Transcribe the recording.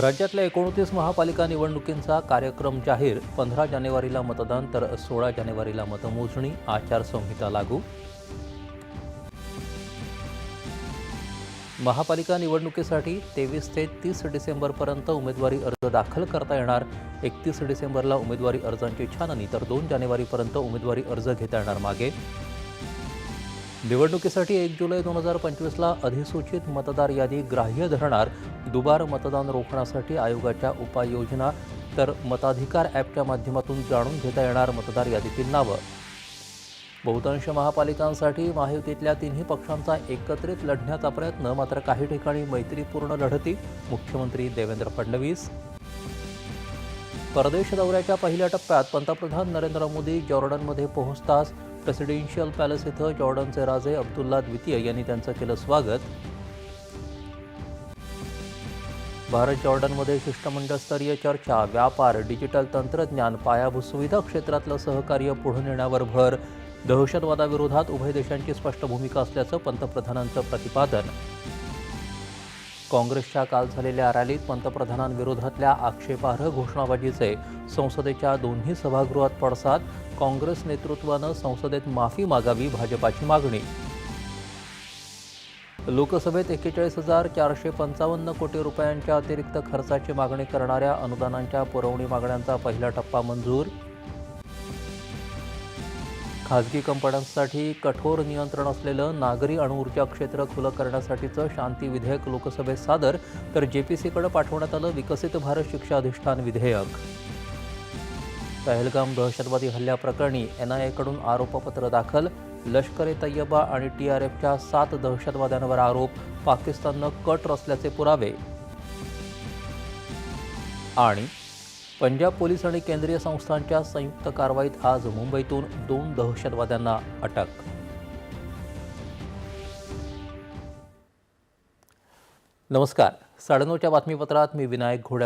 राज्यातल्या एकोणतीस महापालिका निवडणुकींचा कार्यक्रम जाहीर. पंधरा जानेवारीला मतदान तर सोळा जानेवारीला मतमोजणी आचारसंहिता लागू. महापालिका निवडणुकीसाठी तेवीस ते तीस डिसेंबरपर्यंत उमेदवारी अर्ज दाखल करता येणार. एकतीस डिसेंबरला उमेदवारी अर्जांची छाननी तर दोन जानेवारीपर्यंत उमेदवारी अर्ज घेता येणार मागे. निवडणुकीसाठी एक जुलै दोन हजार पंचवीसला अधिसूचित मतदार यादी ग्राह्य धरणार. दुबार मतदान रोखण्यासाठी आयोगाच्या उपाययोजना तर मताधिकार ॲपच्या माध्यमातून जाणून घेता येणार मतदार यादीतील नावं. बहुतांश महापालिकांसाठी महायुतीतल्या तिन्ही पक्षांचा एकत्रित लढण्याचा प्रयत्न मात्र काही ठिकाणी मैत्रीपूर्ण लढती. मुख्यमंत्री देवेंद्र फडणवीस परदेश दौऱ्याच्या पहिल्या टप्प्यात पंतप्रधान नरेंद्र मोदी जॉर्डनमध्ये पोहोचताच प्रेसिडेन्शियल पॅलेस इथं जॉर्डनचे राजे अब्दुल्ला द्वितीय यांनी त्यांचं केलं स्वागत. भारत जॉर्डनमध्ये शिष्टमंडळस्तरीय चर्चा व्यापार डिजिटल तंत्रज्ञान पायाभूत सुविधा क्षेत्रातलं सहकार्य पुढे नेण्यावर भर. दहशतवादाविरोधात उभय देशांची स्पष्ट भूमिका असल्याचं पंतप्रधानांचं प्रतिपादन. काँग्रेसच्या काल झालेल्या रॅलीत पंतप्रधानांविरोधातल्या आक्षेपार्ह घोषणाबाजीचे संसदेच्या दोन्ही सभागृहात पडसाद काँग्रेस नेतृत्वानं संसदेत माफी मागावी भाजपाची मागणी. लोकसभेत एक्केचाळीस हजार चारशे पंचावन्न कोटी रुपयांच्या अतिरिक्त खर्चाची मागणी करणाऱ्या अनुदानांच्या पुरवणी मागण्यांचा पहिला टप्पा मंजूर खाजगी कंपन्यांसाठी कठोर नियंत्रण असलेलं नागरी अणुऊर्जा क्षेत्र खुलं करण्यासाठीचं शांती विधेयक लोकसभेत सादर तर जेपीसीकडे पाठवण्यात आलं विकसित भारत शिक्षा अधिष्ठान विधेयक. पहलगाम दहशतवादी हल्ल्याप्रकरणी एनआयएकडून आरोपपत्र दाखल लष्कर ए तय्यबा आणि एफच्या सात दहशतवाद्यांवर आरोप पाकिस्ताननं कट रचल्याचे पुरावे. आणि पंजाब पोलीस आणि केंद्रीय संस्थांच्या संयुक्त कारवाईत आज मुंबईतून दोन दहशतवाद्यांना अटक. नमस्कार. साडेनऊच्या बातमीपत्रात मी विनायक घोड्या